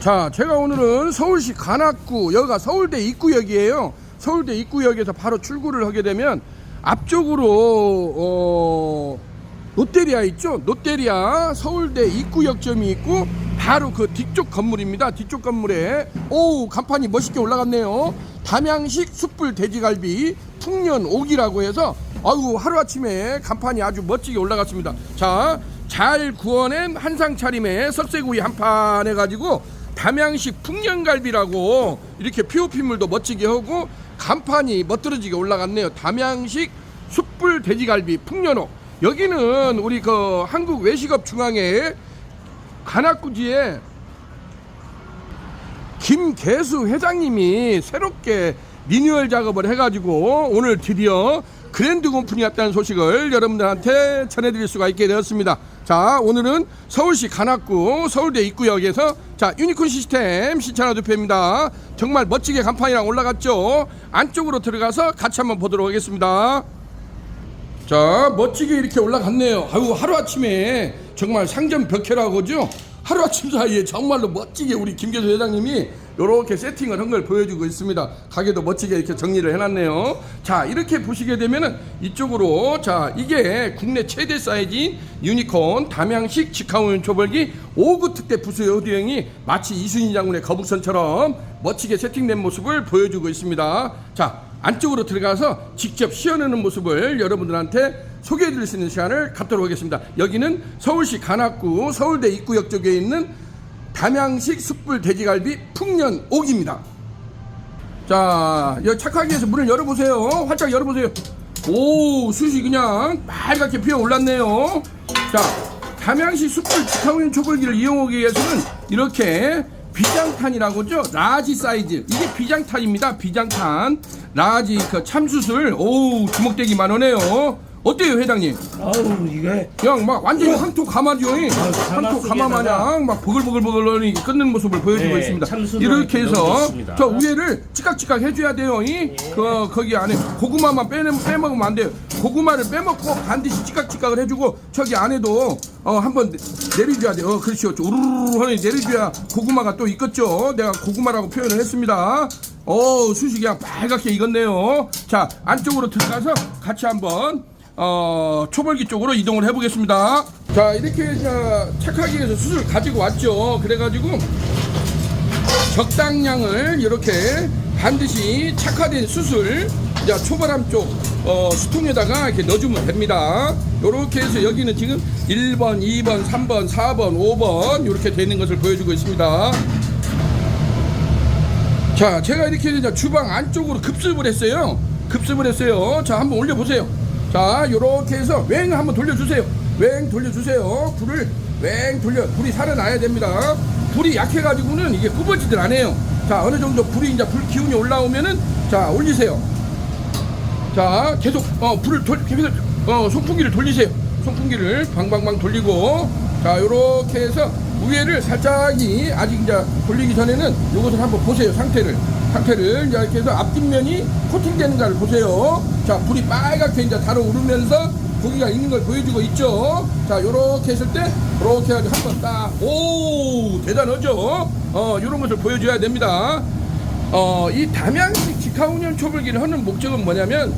자, 제가 오늘은 서울시 관악구, 여기가 서울대 입구역이에요. 서울대 입구역에서 바로 출구를 하게 되면 앞쪽으로 어, 롯데리아 있죠? 롯데리아 서울대 입구역점이 있고 바로 그 뒤쪽 건물입니다. 뒤쪽 건물에 오 간판이 멋있게 올라갔네요. 담양식 숯불 돼지갈비 풍년 옥이라고 해서 아유 하루 아침에 간판이 아주 멋지게 올라갔습니다. 자, 잘 구워낸 한상 차림에 석쇠구이 한 판 해가지고 담양식 풍년갈비라고 이렇게 피오피물도 멋지게 하고 간판이 멋들어지게 올라갔네요. 담양식 숯불 돼지갈비 풍년옥. 여기는 우리 그 한국 외식업 중앙회 관악구지에 김계수 회장님이 새롭게 리뉴얼 작업을 해가지고 오늘 드디어 그랜드 오픈이었다는 소식을 여러분들한테 전해드릴 수가 있게 되었습니다. 자, 오늘은 서울시 관악구 서울대 입구역에서 자 유니콘 시스템 신천하 대표입니다. 정말 멋지게 간판이랑 올라갔죠. 안쪽으로 들어가서 같이 한번 보도록 하겠습니다. 자 멋지게 이렇게 올라갔네요 아유 하루아침에 정말 상점 벽해라고죠 하루아침 사이에 정말로 멋지게 우리 김계수 회장님이 이렇게 세팅을 한 걸 보여주고 있습니다. 가게도 멋지게 이렇게 정리를 해놨네요. 자 이렇게 보시게 되면은 이쪽으로 자 이게 국내 최대 사이즈인 유니콘 담양식 직화운 초벌기 5구 특대 부수 여대형이 마치 이순신 장군의 거북선처럼 멋지게 세팅된 모습을 보여주고 있습니다. 자 안쪽으로 들어가서 직접 시연하는 모습을 여러분들한테 소개해 드릴 수 있는 시간을 갖도록 하겠습니다. 여기는 서울시 관악구 서울대 입구역 쪽에 있는 담양식 숯불 돼지갈비 풍년 옥입니다. 자, 착하게 해서 문을 열어보세요. 활짝 열어보세요. 오, 숯이 그냥 빨갛게 피어 올랐네요. 자, 담양식 숯불 직화운 초벌기를 이용하기 위해서는 이렇게 비장탄이라고죠. 라지 사이즈. 이게 비장탄입니다. 비장탄. 라지 그 참숯을 오 주먹대기 만원해요. 어때요 회장님? 아우 이게 그냥 막 완전히 황토 가마죠. 가마 황토 가마 마냥 막 보글보글보글 끊는 모습을 보여주고 네, 있습니다. 이렇게 해서. 저 위에를 찌깍찌깍 해줘야 돼요. 이. 그 거기 안에 고구마만 빼내 빼먹으면 안 돼요. 고구마를 빼먹고 반드시 찌깍찌깍을 해주고 저기 안에도 어 한번 내려줘야 돼요. 어, 그렇죠. 우르르 하니 내려줘야 고구마가 또 익었죠. 내가 고구마라고 표현을 했습니다. 어 수식이 그냥 빨갛게 익었네요. 자 안쪽으로 들어가서 같이 한번 어, 초벌기 쪽으로 이동을 해보겠습니다. 자, 이렇게 자, 착하게 해서 수술 가지고 왔죠. 그래가지고 적당량을 이렇게 반드시 착화된 수술 자, 초바람 쪽 어, 수통에다가 이렇게 넣어주면 됩니다. 이렇게 해서 여기는 지금 1번, 2번, 3번, 4번, 5번 이렇게 되는 것을 보여주고 있습니다. 자, 제가 이렇게 주방 안쪽으로 급습을 했어요. 급습을 했어요. 자, 한번 올려보세요. 자, 요렇게 해서 웽 한번 돌려주세요. 웽 돌려주세요. 불을 웽 돌려, 불이 살아나야 됩니다. 불이 약해가지고는 이게 굽어지질 않아요. 자, 어느 정도 불이 이제 불 기운이 올라오면은 자, 올리세요. 자, 계속, 어, 불을 돌, 계속, 어, 송풍기를 돌리세요. 송풍기를 방방방 돌리고, 자, 요렇게 해서 위에를 살짝이 아직 이제 돌리기 전에는 요것을 한번 보세요. 상태를. 상태를 이렇게 해서 앞뒷면이 코팅되는가를 보세요. 자, 불이 빨갛게 이제 달아오르면서 고기가 있는 걸 보여주고 있죠. 자, 요렇게 했을 때, 요렇게 해가지고 한번 딱, 오, 대단하죠? 어, 요런 것을 보여줘야 됩니다. 어, 이 담양식 직화운영 초벌기를 하는 목적은 뭐냐면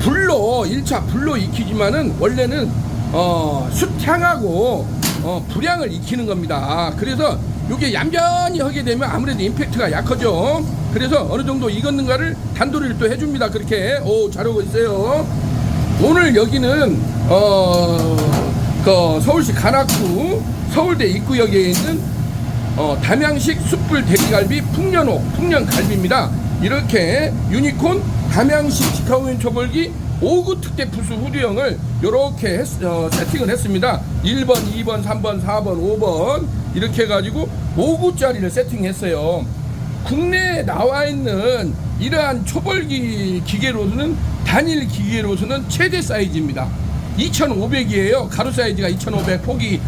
불로 1차 불로 익히지만은 원래는 어, 숯향하고 어, 불향을 익히는 겁니다. 그래서 이게 얌전히 하게 되면 아무래도 임팩트가 약하죠. 그래서 어느 정도 익었는가를 단도리를 또 해줍니다. 그렇게 오 잘하고 있어요. 오늘 여기는 어, 그 서울시 관악구 서울대 입구역에 있는 어, 담양식 숯불 돼지갈비 풍년옥 풍년갈비입니다. 이렇게 유니콘 담양식 직화우연 초벌기 5구 특대 부수 후두형을 이렇게 어, 세팅을 했습니다. 1번, 2번, 3번, 4번, 5번 이렇게 해가지고 5구짜리를 세팅했어요. 국내에 나와 있는 이러한 초벌기 기계로서는 단일 기계로서는 최대 사이즈입니다. 2,500이에요. 가로 사이즈가 2,500, 폭이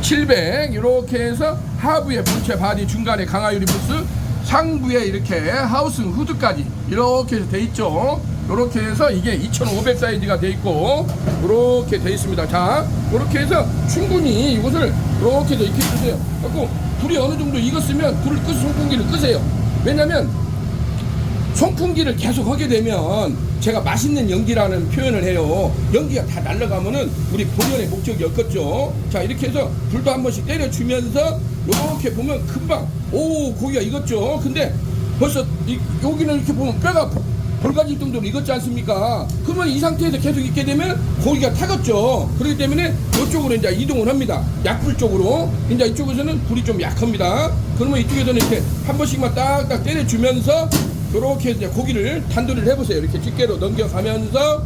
700 이렇게 해서 하부에 본체 바디 중간에 강화 유리 부스 상부에 이렇게 하우스 후드까지 이렇게 돼 있죠. 이렇게 해서 이게 2,500 사이즈가 돼 있고 이렇게 돼 있습니다. 자, 이렇게 해서 충분히 이것을 이렇게 해서 익혀 주세요. 그리고 불이 어느 정도 익었으면 불을 끄 송풍기를 끄세요. 왜냐면 송풍기를 계속 하게 되면 제가 맛있는 연기라는 표현을 해요. 연기가 다 날아가면은 우리 본연의 목적이 없겠죠. 자 이렇게 해서 불도 한 번씩 때려주면서 이렇게 보면 금방 오 고기가 익었죠. 근데 벌써 이, 여기는 이렇게 보면 뼈가 볼가지 정도로 익었지 않습니까? 그러면 이 상태에서 계속 익게 되면 고기가 타겠죠. 그렇기 때문에 이쪽으로 이제 이동을 합니다. 약불 쪽으로. 이제 이쪽에서는 불이 좀 약합니다. 그러면 이쪽에서는 이렇게 한 번씩만 딱딱 때려주면서 이렇게 이제 고기를 단도리를 해보세요. 이렇게 집게로 넘겨가면서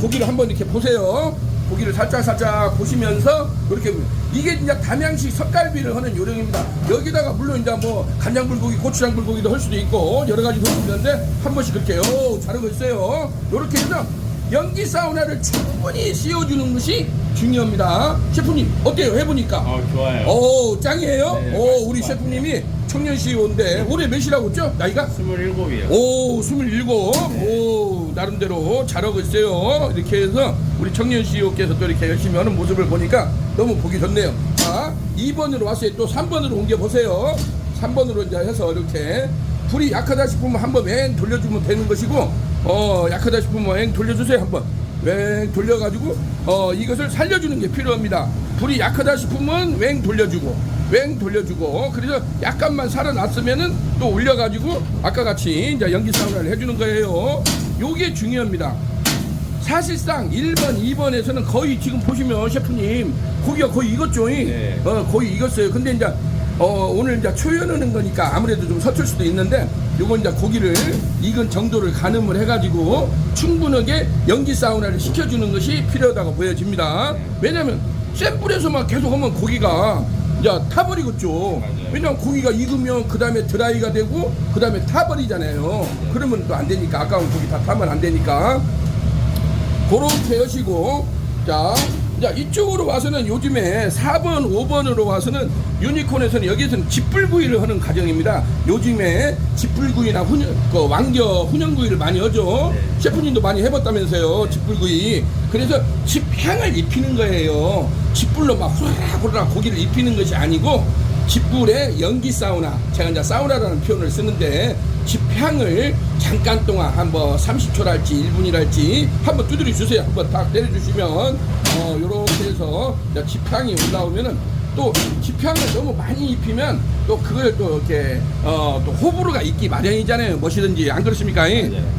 고기를 한번 이렇게 보세요. 고기를 살짝 살짝 보시면서 이렇게 이게 이제 담양식 석갈비를 하는 요령입니다. 여기다가 물론 이제 뭐 간장 불고기, 고추장 불고기도 할 수도 있고 여러 가지 도수 있는데 한 번씩 그렇게 요 잘하고 있어요. 이렇게 해서 연기 사우나를 충분히 씌워주는 것이 중요합니다. 셰프님 어때요? 해보니까. 어, 좋아요. 오 짱이에요. 네, 오 맛있을 우리 것 셰프님이 청년 CEO인데 올해 몇이라고 했죠? 나이가? 27이요. 오, 27. 오, 나름대로 잘하고 있어요. 이렇게 해서 우리 청년 CEO께서 또 이렇게 열심히 하는 모습을 보니까 너무 보기 좋네요. 자, 2번으로 왔어요. 또 3번으로 옮겨 보세요. 3번으로 이제 해서 이렇게 불이 약하다 싶으면 한번 웽 돌려주면 되는 것이고, 어, 약하다 싶으면 웽 돌려주세요. 한번. 웽 돌려가지고, 어, 이것을 살려주는 게 필요합니다. 불이 약하다 싶으면 웽 돌려주고, 웽 돌려주고 그래서 약간만 살아났으면은 또 올려가지고 아까 같이 이제 연기 사우나를 해주는 거예요. 요게 중요합니다. 사실상 1번, 2번에서는 거의 지금 보시면 셰프님 고기가 거의 익었죠. 네. 어, 거의 익었어요. 근데 이제 어, 오늘 이제 초연하는 거니까 아무래도 좀 서툴 수도 있는데 요건 이제 고기를 익은 정도를 가늠을 해가지고 충분하게 연기 사우나를 시켜주는 것이 필요하다고 보여집니다. 왜냐면 센 불에서만 계속 하면 고기가 이제 타버리겠죠. 왜냐면 고기가 익으면 그 다음에 드라이가 되고 그 다음에 타버리잖아요. 그러면 또 안 되니까 아까운 고기 다 타면 안 되니까 그렇게 하시고 자, 자 이쪽으로 와서는 요즘에 4번, 5번으로 와서는 유니콘에서는 여기서는 집불구이를 하는 가정입니다. 요즘에 집불구이나 훈연, 그 왕겨 훈연구이를 많이 하죠. 셰프님도 많이 해봤다면서요, 집불구이. 그래서 집향을 입히는 거예요. 집불로 막 후라락 후라락 고기를 입히는 것이 아니고 집불에 연기 사우나. 제가 이제 사우나라는 표현을 쓰는데 집향을 잠깐 동안 한번 30초랄지 1분이랄지 한번 두드려 주세요. 한번 딱 때려주시면 어 요렇게 해서 집향이 올라오면은 또 집향을 너무 많이 입히면 또 그걸 또 이렇게 어 또 호불호가 있기 마련이잖아요. 무엇이든지. 안 그렇습니까?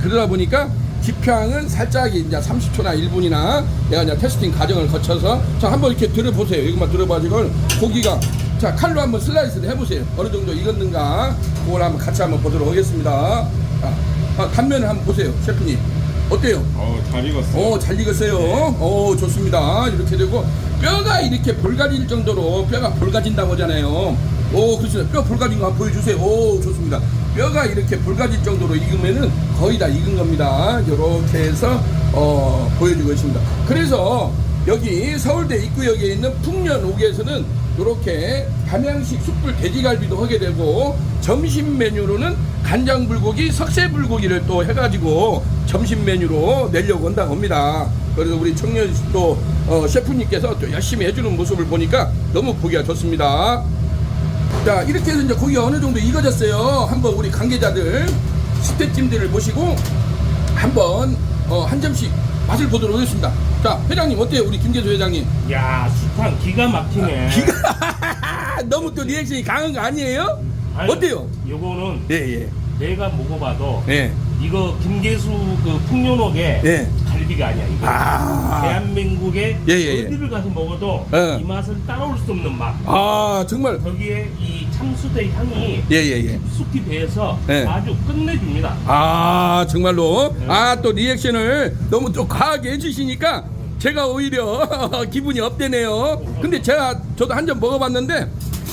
그러다 보니까 집향은 살짝 이제 30초나 1분이나 내가 이제 테스팅 과정을 거쳐서 자 한번 이렇게 들어보세요. 이것만 들어봐지고 고기가 자 칼로 한번 슬라이스를 해보세요 어느 정도 익었는가 그걸 한번 같이 한번 보도록 하겠습니다 자, 아, 단면을 한번 보세요 셰프님 어때요? 어, 잘 익었어요. 오, 잘 익었어요. 오, 좋습니다. 이렇게 되고, 뼈가 이렇게 볼가질 정도로 뼈가 볼가진다고 하잖아요. 오, 그렇습니다. 뼈 볼가진 거 한번 보여주세요. 오, 좋습니다. 뼈가 이렇게 볼가질 정도로 익으면은 거의 다 익은 겁니다. 이렇게 해서, 어, 보여주고 있습니다. 그래서 여기 서울대 입구역에 있는 풍년 옥에서는 이렇게 담양식 숯불 돼지갈비도 하게 되고 점심 메뉴로는 간장 불고기, 석쇠 불고기를 또 해가지고 점심 메뉴로 내려고 한다고 합니다. 그래서 우리 청년 또 어, 셰프님께서 또 열심히 해주는 모습을 보니까 너무 보기가 좋습니다. 자 이렇게 해서 이제 고기가 어느 정도 익어졌어요. 한번 우리 관계자들 식대찜들을 모시고 한번 어, 한 점씩 맛을 보도록 하겠습니다. 자 회장님 어때요 우리 김재수 회장님? 야, 수탕 기가 막히네. 기가 너무 또 리액션이 강한 거 아니에요? 아니, 어때요? 요거는 예예 내가 먹어봐도 예. 이거 김계수 그 풍년옥의 예. 갈비가 아니야. 이거 아. 대한민국의 예, 예, 예. 어디를 가서 먹어도 예. 이 맛을 따라올 수 없는 맛. 아 정말 거기에 이 참수대 향이 예예예. 쑥이 배서 예. 아주 끝내줍니다. 아 정말로 네. 아또 리액션을 너무 또 과하게 해주시니까 제가 오히려 기분이 업되네요. 근데 제가 저도 한 점 먹어봤는데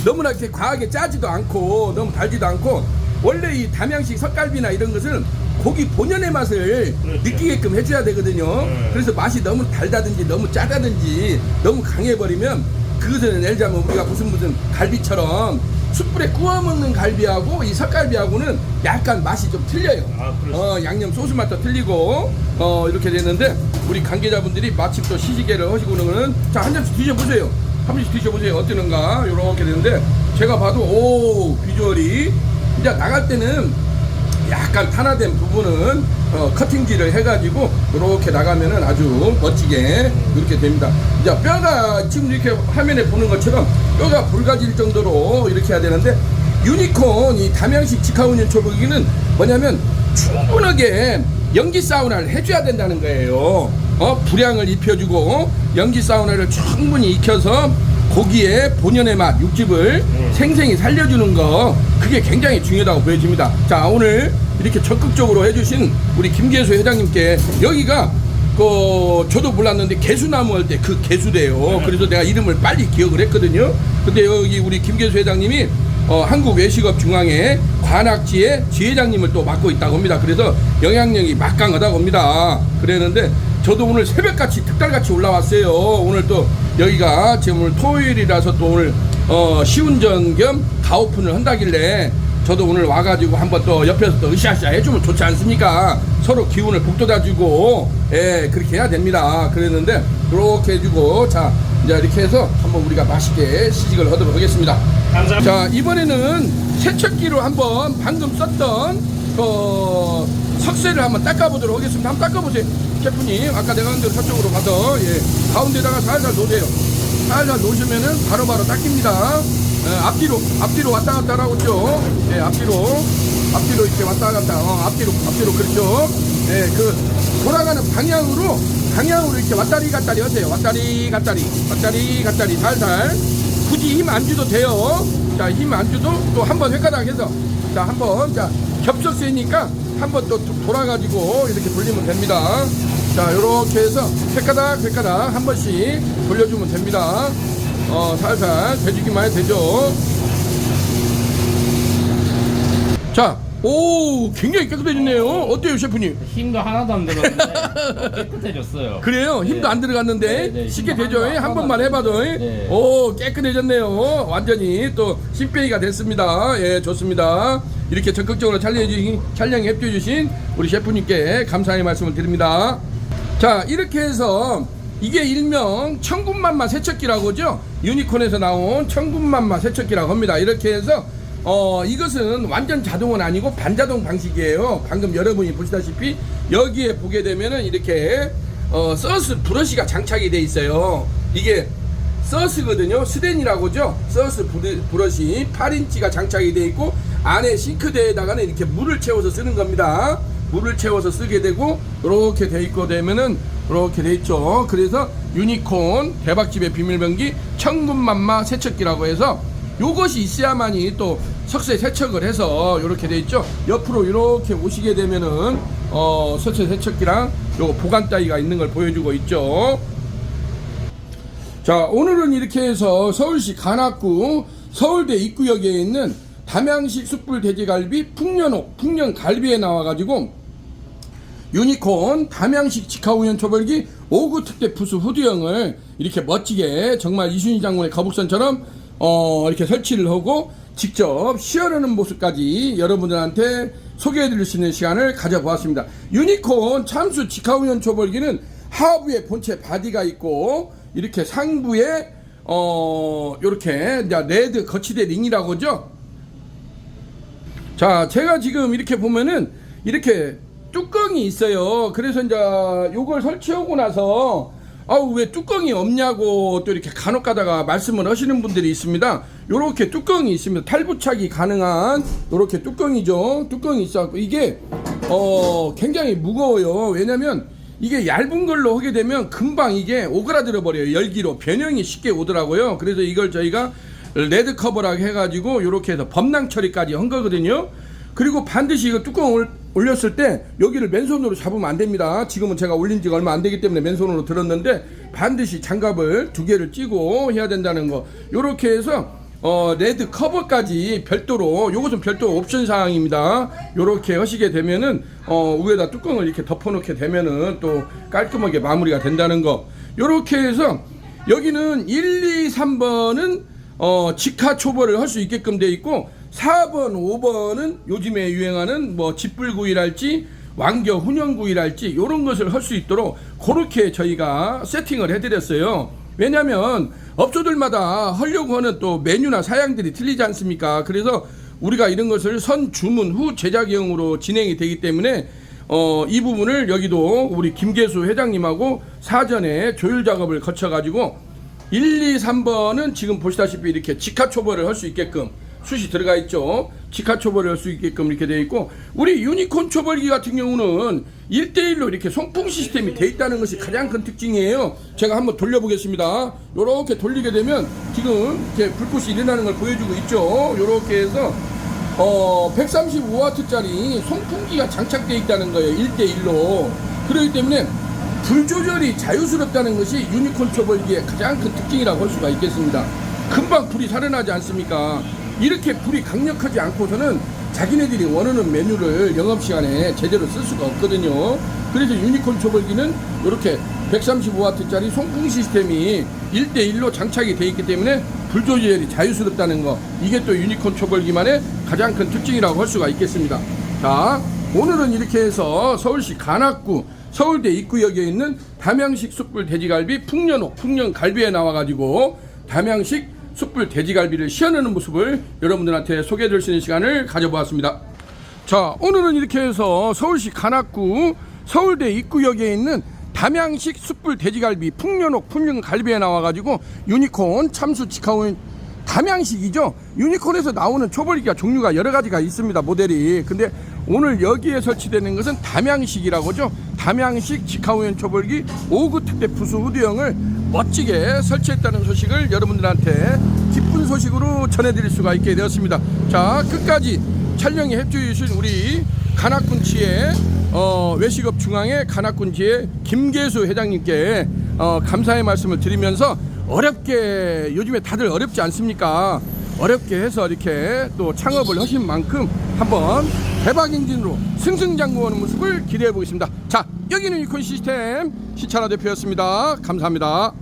너무나 이렇게 과하게 짜지도 않고 너무 달지도 않고 원래 이 담양식 석갈비나 이런 것은 고기 본연의 맛을 그렇죠. 느끼게끔 해줘야 되거든요. 네. 그래서 맛이 너무 달다든지 너무 짜다든지 너무 강해버리면 그것은 예를 들자면 우리가 무슨 무슨 갈비처럼 숯불에 구워 먹는 갈비하고 이 석갈비하고는 약간 맛이 좀 틀려요. 아. 어, 양념 소스 맛도 틀리고 어, 이렇게 되는데 우리 관계자분들이 마침 또 시시계를 하시고는 자한 점씩 드셔보세요. 한 번씩 드셔보세요. 어떠는가 이렇게 되는데 제가 봐도 오 비주얼이 이제 나갈 때는 약간 탄화된 부분은 어, 커팅질을 해가지고 이렇게 나가면은 아주 멋지게 이렇게 됩니다. 이제 뼈가 지금 이렇게 화면에 보는 것처럼 뼈가 붉어질 정도로 이렇게 해야 되는데 유니콘 이 담양식 직화운전 초보기는 뭐냐면 충분하게 연기 사우나를 해줘야 된다는 거예요. 어, 불향을 입혀주고 연기 사우나를 충분히 익혀서 고기의 본연의 맛, 육즙을 생생히 살려주는 거 그게 굉장히 중요하다고 보여집니다. 자 오늘 이렇게 적극적으로 해주신 우리 김계수 회장님께 여기가 그 저도 몰랐는데 개수나무 할 때 그 개수대요. 그래서 내가 이름을 빨리 기억을 했거든요. 근데 여기 우리 김계수 회장님이 어, 한국 외식업 중앙회 관악지의 지회장님을 또 맡고 있다고 합니다. 그래서 영향력이 막강하다고 합니다. 그랬는데 저도 오늘 새벽같이 특달같이 올라왔어요. 오늘 또 여기가 지금 오늘 토요일이라서 또 오늘 어, 시운전 겸 가오픈을 한다길래 저도 오늘 와가지고 한번 또 옆에서 또 으쌰으쌰 해주면 좋지 않습니까? 서로 기운을 북돋아주고, 예, 그렇게 해야 됩니다. 그랬는데, 그렇게 해주고, 자, 이제 이렇게 해서 한번 우리가 맛있게 시식을 하도록 하겠습니다. 감사합니다. 자, 이번에는 세척기로 한번 방금 썼던, 그, 석쇠를 한번 닦아보도록 하겠습니다. 한번 닦아보세요. 셰프님, 아까 내가 한 대로 저쪽으로 가서, 예, 가운데다가 살살 놓으세요. 살살 놓으시면은 바로바로 닦입니다. 예, 앞뒤로, 앞뒤로 왔다 갔다 하고 있죠. 예, 앞뒤로, 앞뒤로 이렇게 왔다 갔다, 어, 앞뒤로, 앞뒤로, 그렇죠. 예, 그, 돌아가는 방향으로, 방향으로 이렇게 왔다리 갔다리 하세요. 왔다리 갔다리, 왔다리 갔다리, 살살. 굳이 힘안 줘도 돼요. 자, 힘안 줘도 또 한번 획가닥 해서, 자, 한 번, 자, 겹석쇠니까 한번 또 돌아가지고 이렇게 돌리면 됩니다. 자, 요렇게 해서 획가닥, 획가닥 한 번씩 돌려주면 됩니다. 어, 살살 돼주기만 해도 되죠. 자, 오, 굉장히 깨끗해졌네요. 어때요, 셰프님? 힘도 하나도 안 들었는데 깨끗해졌어요. 그래요. 힘도 네. 안 들어갔는데 네, 네, 쉽게 힘 되죠. 하나도 한안 번만 해봐도 네. 오 깨끗해졌네요. 완전히 또 신빼기가 됐습니다. 예, 좋습니다. 이렇게 적극적으로 촬영해 주신 촬영해 주신 우리 셰프님께 감사의 말씀을 드립니다. 자, 이렇게 해서 이게 일명 천군만마 세척기라고 하죠. 유니콘에서 나온 천군만마 세척기라고 합니다. 이렇게 해서 어 이것은 완전 자동은 아니고 반자동 방식이에요. 방금 여러분이 보시다시피 여기에 보게 되면은 이렇게 어 서스 브러쉬가 장착이 돼 있어요. 이게 서스거든요. 스덴이라고죠. 서스 브러쉬 8인치가 장착이 돼 있고 안에 싱크대에다가는 이렇게 물을 채워서 쓰는 겁니다. 물을 채워서 쓰게 되고 이렇게 돼 있고 되면은 이렇게 돼 있죠. 그래서 유니콘 대박집의 비밀병기 천군만마 세척기라고 해서 요것이 있어야만이 또 석쇠 세척을 해서 이렇게 돼 있죠. 옆으로 이렇게 오시게 되면은 어 석쇠 세척기랑 요 보관 따위가 있는 걸 보여주고 있죠. 자, 오늘은 이렇게 해서 서울시 관악구 서울대 입구역에 있는 담양식 숯불 돼지갈비 풍년옥 풍년갈비에 나와가지고 유니콘 담양식 직화우연 초벌기 5구 특대 부수 후드형을 이렇게 멋지게 정말 이순희 장군의 거북선처럼 어 이렇게 설치를 하고 직접 시연하는 모습까지 여러분들한테 소개해 드릴 수 있는 시간을 가져보았습니다. 유니콘 참수 직화우연 초벌기는 하부에 본체 바디가 있고 이렇게 상부에 어 이제 레드 거치대 링이라고 하죠. 자, 제가 지금 이렇게 보면은 이렇게 뚜껑이 있어요. 그래서 이제 요걸 설치하고 나서 아우 왜 뚜껑이 없냐고 또 이렇게 간혹 가다가 말씀을 하시는 분들이 있습니다. 요렇게 뚜껑이 있습니다. 탈부착이 가능한 요렇게 뚜껑이죠. 뚜껑이 있어 이게 어 굉장히 무거워요. 왜냐면 이게 얇은 걸로 하게 되면 금방 이게 오그라들어 버려요. 열기로 변형이 쉽게 오더라고요. 그래서 이걸 저희가 레드 커버라고 해가지고 이렇게 해서 범랑 처리까지 한 거거든요. 그리고 반드시 이거 뚜껑을 올렸을 때 여기를 맨손으로 잡으면 안 됩니다. 지금은 제가 올린 지가 얼마 안 되기 때문에 맨손으로 들었는데 반드시 장갑을 두 개를 찌고 해야 된다는 거. 이렇게 해서 어, 레드 커버까지 별도로 요것은 별도 옵션 사항입니다. 요렇게 하시게 되면은 어, 위에다 뚜껑을 이렇게 덮어 놓게 되면은 또 깔끔하게 마무리가 된다는 거. 요렇게 해서 여기는 1, 2, 3번은 어, 직화 초벌을 할 수 있게끔 돼 있고 4번, 5번은 요즘에 유행하는 뭐 짓불구이랄지 왕겨 훈연구이랄지 이런 것을 할 수 있도록 그렇게 저희가 세팅을 해드렸어요. 왜냐면 업소들마다 하려고 하는 또 메뉴나 사양들이 틀리지 않습니까? 그래서 우리가 이런 것을 선 주문 후 제작형으로 진행이 되기 때문에 어, 이 부분을 여기도 우리 김계수 회장님하고 사전에 조율 작업을 거쳐 가지고 1, 2, 3번은 지금 보시다시피 이렇게 직화 초벌을 할 수 있게끔 숱이 들어가 있죠. 직화 초벌을 할 수 있게끔 이렇게 되어 있고 우리 유니콘 초벌기 같은 경우는 1대1로 이렇게 송풍 시스템이 되어 있다는 것이 가장 큰 특징이에요. 제가 한번 돌려보겠습니다. 요렇게 돌리게 되면 지금 이렇게 불꽃이 일어나는 걸 보여주고 있죠. 요렇게 해서 어 135와트짜리 송풍기가 장착되어 있다는 거예요. 1대1로. 그렇기 때문에 불 조절이 자유스럽다는 것이 유니콘 초벌기의 가장 큰 특징이라고 할 수가 있겠습니다. 금방 불이 살아나지 않습니까? 이렇게 불이 강력하지 않고서는 자기네들이 원하는 메뉴를 영업시간에 제대로 쓸 수가 없거든요. 그래서 유니콘 초벌기는 이렇게 135와트짜리 송풍 시스템이 1대1로 장착이 되어 있기 때문에 불 조절이 자유스럽다는 거 이게 또 유니콘 초벌기만의 가장 큰 특징이라고 할 수가 있겠습니다. 자, 오늘은 이렇게 해서 서울시 관악구 서울대 입구역에 있는 담양식 숯불 돼지갈비 풍년옥 풍년갈비에 나와가지고 담양식 숯불 돼지갈비를 시연하는 모습을 여러분들한테 소개해 드릴 수 있는 시간을 가져보았습니다. 자, 오늘은 이렇게 해서 서울시 관악구 서울대 입구역에 있는 담양식 숯불 돼지갈비 풍년옥 풍년갈비에 나와가지고 유니콘 참수 직화온 담양식이죠. 유니콘에서 나오는 초벌기가 종류가 여러 가지가 있습니다. 모델이. 근데 오늘 여기에 설치되는 것은 담양식이라고 죠. 담양식 직화우연 초벌기 5구 특대 부수 후드형을 멋지게 설치했다는 소식을 여러분들한테 기쁜 소식으로 전해드릴 수가 있게 되었습니다. 자, 끝까지 촬영에 협조해 주신 우리 간악군치의 어, 외식업 중앙의 간악군치의 김계수 회장님께 어, 감사의 말씀을 드리면서 어렵게 요즘에 다들 어렵지 않습니까? 어렵게 해서 이렇게 또 창업을 하신 만큼 한번 대박 행진으로 승승장구하는 모습을 기대해 보겠습니다. 자, 여기는 이콘 시스템 시차라 대표였습니다. 감사합니다.